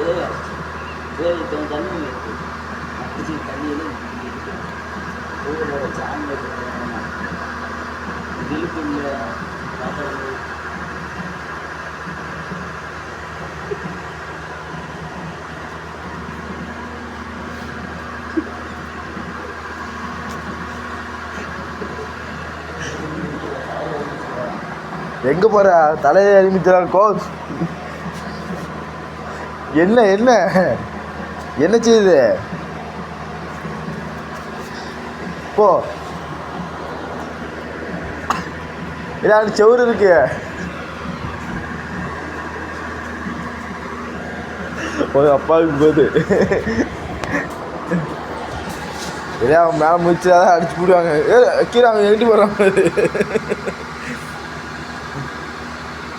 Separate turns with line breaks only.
தேவை தேவைக்கு தண்ணி இருக்கு அடிச்சு தண்ணியில் ஊரோட சாமி விழுப்புள்ள பாத்திரங்கள் எங்கே போகிற தலையை அறிவிச்சாங்க கோச் என்ன என்ன? என்ன செய்யுது போ. இல்லாட்டி செவுரு இருக்கு. ஒரு அப்பாவுக்கு போகுது இதே அவன் மேலே முடிச்சாதான் அடிச்சு போடுவாங்க. ஏ கீழே அவங்க எங்கிட்டு போகிறான்